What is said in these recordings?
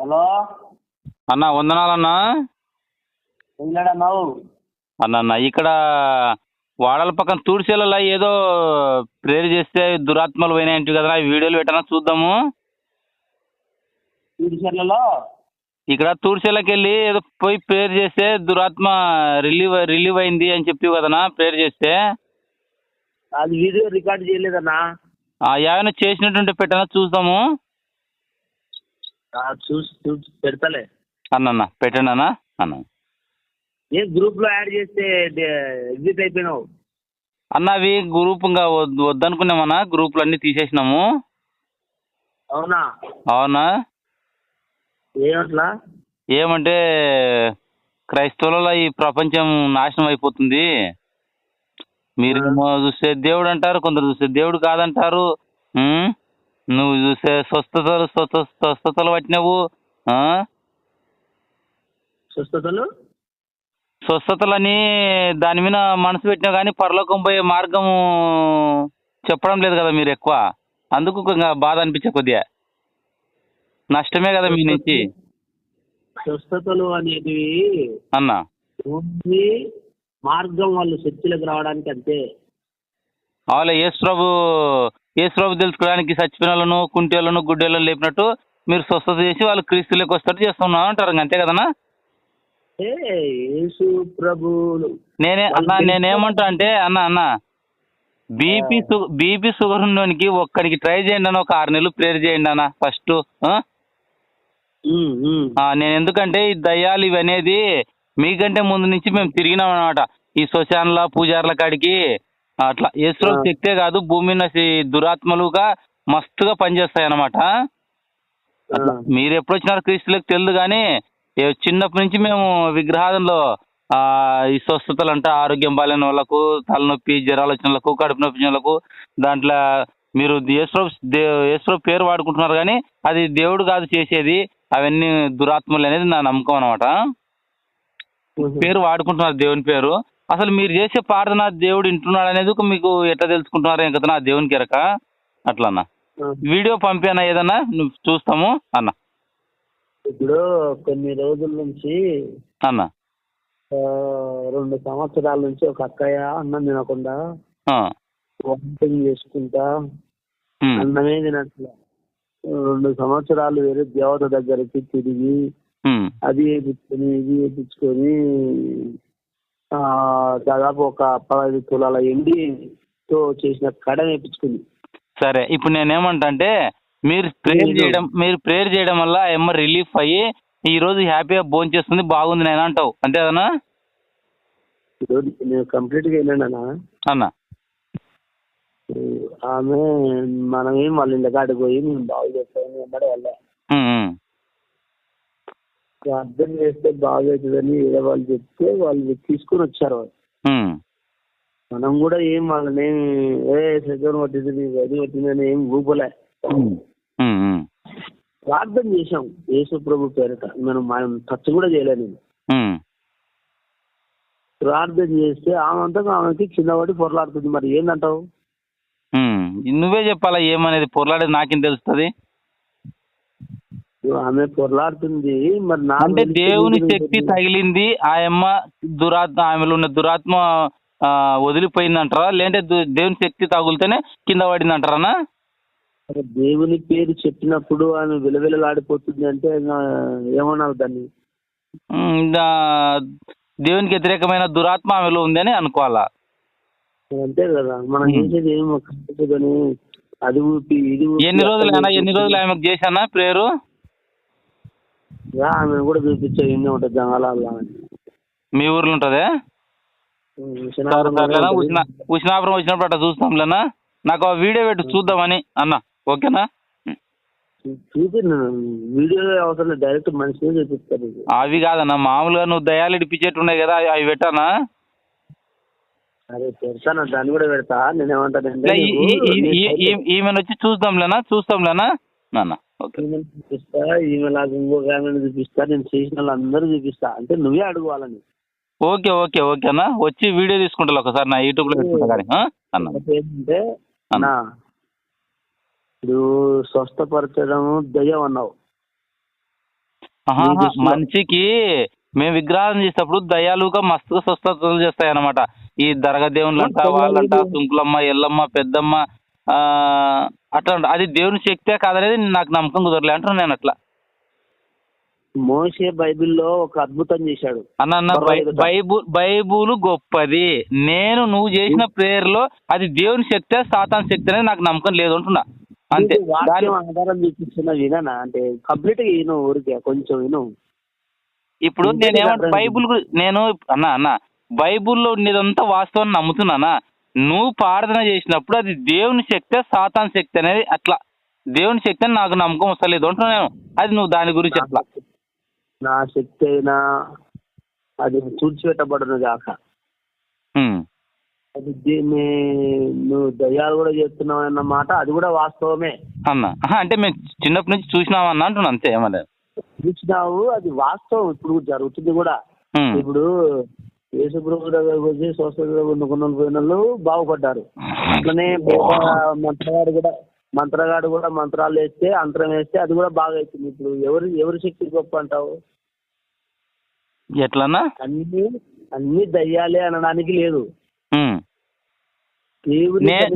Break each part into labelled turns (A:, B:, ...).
A: Hello?
B: అన్న వందనాలన్నా. అన్న అన్న ఇక్కడ వాడల పక్కన తూడిసేలలో ఏదో ప్రేర్ చేస్తే దురాత్మలు పోయినాయంటు కదా వీడియోలు పెట్టనా చూద్దాము. ఇక్కడ తూడిసేలకి వెళ్ళి ఏదో పోయి ప్రేర్ చేస్తే దురాత్మ రిలీవ్ రిలీవ్ అయింది అని చెప్పి కదనా ప్రేర్ చేస్తే.
A: అది వీడియో రికార్డ్ చేయలేదన్నా?
B: ఆ ఏమైనా చేసినట్టుంటే పెట్టనా చూద్దాము.
A: చూసి చూసి పెడతలే.
B: అన్న పెట్టండి అన్న. అన్న
A: ఏ గ్రూప్లో యాడ్ చేస్తే ఎగ్జిట్ అయిపోయినావు?
B: అన్న అవి గ్రూప్ ఇంకా వద్దు వద్దనుకున్నామన్నా గ్రూపులు అన్నీ తీసేసినాము.
A: అవునా?
B: అవునా?
A: ఏమట్లా?
B: ఏమంటే క్రైస్తవులలో ఈ ప్రపంచం నాశనం అయిపోతుంది. మీరేమో చూస్తే దేవుడు అంటారు కొందరు చూస్తే దేవుడు కాదంటారు? నువ్వు చూస్తే స్వస్థతలు స్వస్థ స్వస్థతలు పట్టినావు?
A: స్వస్థతలు?
B: స్వస్థతలని దాని మీద మనసు పెట్టినా కానీ పరలోకం పోయే మార్గము చెప్పడం లేదు కదా మీరు ఎక్కువ. అందుకు బాధ అనిపించే కొద్దిగా. నష్టమే కదా మీ నుంచి.
A: స్వస్థతలు అనేటివి
B: అన్న.
A: మార్గం వాళ్ళు శక్తులకు రావడానికి అంతే.
B: అవులే యేసు ప్రభు యేసు ప్రభు తెలుసుకోవడానికి చచ్చిపోయిన వాళ్ళను కుంటేళ్ళను గుడ్డేళ్ళను లేపినట్టు మీరు స్వస్థత చేసి వాళ్ళు క్రీస్తులోకి వస్తారు చేస్తున్నాం అంటారు. అంతే కదనా
A: యేసు
B: నేనే అన్న నేనేమంటా అంటే అన్న అన్న బీపీ బీపీ షుగర్ ఉన్నోనికి ఒక్కడికి ట్రై చేయండి అన్న ఒక ఆరు నెలలు ప్రేర్ చేయండి అన్న ఫస్ట్. నేను ఎందుకంటే ఈ దయ్యాలు ఇవి అనేది మీకంటే ముందు నుంచి మేము తిరిగినాం అనమాట ఈ శ్మశాన్ల పూజార్ల కాడికి అట్లా యేసులో
A: ఆ.
B: శక్తే కాదు భూమి దురాత్మలుగా మస్తుగా పనిచేస్తాయి అనమాట. మీరు ఎప్పుడు వచ్చినారు క్రీస్తులకు తెలియదు కానీ చిన్నప్పటి నుంచి మేము విగ్రహాలలో ఆ, ఈ స్వస్థతలు అంటే ఆరోగ్యం బాలేని వాళ్ళకు తలనొప్పి జ్వరాలు వచ్చిన వాళ్ళకు కడుపు నొప్పి వాళ్ళకు దాంట్లో మీరు దే యేసుప్రభు పేరు వాడుకుంటున్నారు కానీ అది దేవుడు కాదు చేసేది అవన్నీ దురాత్మలు అనేది నా నమ్మకం అనమాట పేరు వాడుకుంటున్నారు దేవుని పేరు. అసలు మీరు చేసే ప్రార్థన దేవుడు వింటున్నాడు అనేది మీకు ఎట్లా తెలుసుకుంటున్నారు ఇంకా దేవునికి ఎరక అట్లా. వీడియో పంపానా ఏదన్నా నువ్వు చూస్తాము అన్న
A: ఇప్పుడు కొన్ని రోజుల నుంచి
B: అన్న
A: ఆ, రెండు సంవత్సరాల నుంచి ఒక అక్కయ్య అన్నం తినకుండా. వామిటింగ్ చేసుకుంటా. అన్నమే తినట్లే రెండు సంవత్సరాలు వేరే దేవత దగ్గరికి తిరిగి. అది వేయించుకొని ఇది వేయించుకొని ఆ, దాదాపు ఒక పదహైదు తులాల ఎండితో చేసిన కడ వేయించుకుంది
B: సరే ఇప్పుడు నేనేమంటా అంటే మీరు ప్రేయర్. చేయడం మీరు ప్రేయర్ చేయడం వల్ల ఆ అమ్మ రిలీఫ్ అయ్యి ఈ రోజు హ్యాపీగా భోజనం చేస్తుంది బాగుంది నేను అంటావు.
A: ఇప్పుడు నేను కంప్లీట్గా వెళ్ళాను
B: అన్న.
A: ఆమె మనమేం వాళ్ళ ఇళ్ళ కాడికి పోయి మేము బాగు వెంబడే వెళ్ళా. అర్థం చేస్తే బాగవుతుందని వేరే వాళ్ళు చెప్తే వాళ్ళు తీసుకొని వచ్చారు వాళ్ళు. మనం కూడా ఏం వాళ్ళని ఏం, ఏ సెకండ్ పట్టింది అది పట్టిందని ఏం ఊపలే. ప్రార్థన చేశాం యేసు ప్రభు పేరిట. మనం మనం టచ్ కూడా చేయలేదు. ప్రార్థన చేస్తే ఆమె అంతా ఆమెకి కింద పడి పొరలాడుతుంది. మరి ఏందంటావు.
B: నువ్వే చెప్పాలా ఏమనేది? పొరలాడేది నాకేం తెలుస్తుంది?
A: ఆమె పొరలాడుతుంది మరి నా
B: అంటే దేవుని శక్తి. తగిలింది ఆ అమ్మ దురాత్మ ఆమెలో ఉన్న దురాత్మ ఆ, వదిలిపోయిందంటారా లేదంటే దేవుని శక్తి తగులితేనే కింద పడిందంటారా
A: మరి దేవుని పేరు చెప్పినప్పుడు ఆమె విలవిలలాడిపోతుంది అంటే ఇంకా ఏమన్నావు దాన్ని
B: దేవునికి వ్యతిరేకమైన దురాత్మ ఆమెలో ఉందని అనుకోవాలా
A: అంతే కదా మనం. చేసేది ఏమో అది ఊపి ఇది ఊపి
B: ఎన్ని రోజులు
A: అక్కడ
B: అయినా ఎన్ని రోజులు. ఆమెకు చేశానా ప్రేయరు
A: రా, ఆమెను కూడా చూపించే ఎన్ని ఉంటుంది జంగాల
B: మీ ఊర్లో ఉంటుందే? ఉష్ణాపురం వచ్చినప్పుడు అట్లా చూస్తాంలేనా నాకు ఆ వీడియో పెట్టి చూద్దామని అన్న. ఓకేనా?
A: చూపి వీడియో అవసరం డైరెక్ట్ మనిషినే.
B: అవి కాదన్న మామూలుగా నువ్వు దయాలు ఇడిపించేట్టు ఉన్నాయి కదా అవి- పెట్టానా?
A: పెడతాను దాన్ని కూడా పెడతా నేను
B: ఈ- ఈమెను వచ్చి చూద్దాంలేనా చూస్తాంలేనా నాన్న.
A: చూపిస్తా ఈమె లాగా ఇంకొక ఆమెను చూపిస్తా నేను చేసిన వాళ్ళందరూ చూపిస్తా అంటే నువ్వే అడుగు వాళ్ళని
B: ఓకే ఓకే ఓకే అన్న వచ్చి వీడియో తీసుకుంటా ఒకసారి నా? అన్న
A: ఒకటి ఏంటంటే
B: అన్న.
A: ఇప్పుడు స్వస్థపరచడం దయ్యం అన్నావు.
B: మనిషికి మేము విగ్రహం చేసేటప్పుడు దయాలుగా మస్తుగా స్వస్థతలు చేస్తాయి అన్నమాట ఈ దరగ దేవుళ్ళు అంట వాళ్ళంట. సుంకులమ్మ ఎల్లమ్మ పెద్దమ్మ అట్లా అది దేవుని శక్తే కాదనేది నాకు నమ్మకం కుదరలే అంటున్నాను నేను అట్లా.
A: మోసే బైబిల్లో ఒక అద్భుతం చేశాడు.
B: అన్న. బైబుల్ బైబుల్ గొప్పది. నేను నువ్వు చేసిన ప్రేయర్లో అది దేవుని శక్తే సాతాన్ శక్తి అనేది నాకు నమ్మకం లేదు అంటున్నా. అంతే. దాని
A: ఆధారం చూపిస్తున్న విధానా అంటే కంప్లీట్గా విను ఊరికే కొంచెం విను.
B: ఇప్పుడు
A: ఇంతే
B: నేను
A: నీకు
B: ఏమంటే
A: అర్థం
B: బైబుల్ నేను అన్న అన్న బైబుల్లో ఉండేదంతా వాస్తవం నమ్ముతున్నానా? నువ్వు ప్రార్థన చేసినప్పుడు అది దేవుని శక్తే సాతాన్ శక్తి అనేది అట్లా. దేవుని శక్తి అని నాకు నమ్మకం వస్తలేదు అంటున్నా నేను. అది నువ్వు దాని గురించి అట్లా.
A: నా శక్తి అయినా అది తుడిచిపెట్టబడును కాక. అది దీన్ని నువ్వు దయ్యాలు కూడా చేస్తున్నావు అన్న మాట అది కూడా వాస్తవమే.
B: అన్న. అంటే మేము చిన్నప్పటి నుంచి చూసినామన్నా అంటున్నా అంతే ఏమలేదు
A: చూసినావు అది వాస్తవం. ఇప్పుడు జరుగుతుంది కూడా. ఇప్పుడు యేసుప్రభు దగ్గరకు వచ్చి స్వస్థత పోయిన వాళ్ళు బాగుపడ్డారు. అట్లనే మంత్రగాడు కూడా మంత్రగాడు కూడా మంత్రాలు వేస్తే అంతరం వేస్తే అది కూడా బాగా అవుతుంది. ఇప్పుడు ఎవరి ఎవరి శక్తి గొప్ప అంటావు?
B: ఎట్లన్నా?
A: అన్ని అన్ని దయ్యాలే అనడానికి లేదు.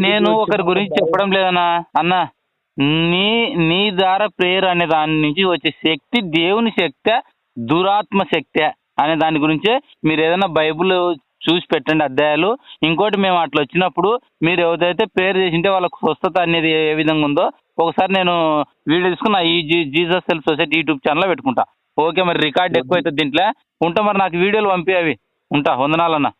B: నేను ఒకరి గురించి చెప్పడం లేదన్నా? అన్న నీ నీ ద్వారా ప్రేయర్ అనే దాని నుంచి వచ్చే శక్తి దేవుని శక్తి దురాత్మ శక్తి. అనే దాని గురించే మీరు ఏదైనా బైబిల్ చూసి పెట్టండి అధ్యాయాలు. ఇంకోటి మేము అట్లా వచ్చినప్పుడు మీరు ఎవరైతే ప్రేయర్ చేసింటే వాళ్ళకు స్వస్థత అనేది ఏ విధంగా ఉందో ఒకసారి నేను వీడియో తీసుకుని నా ఈ జీసస్ సెల్ఫ్ సొసైటీ యూట్యూబ్ ఛానల్లో పెట్టుకుంటా. ఓకే మరి రికార్డ్ ఎక్కువ అవుతుంది దీంట్లో. ఉంటా మరి నాకు వీడియోలు పంపి అవి. ఉంటా వందనాలన్నా.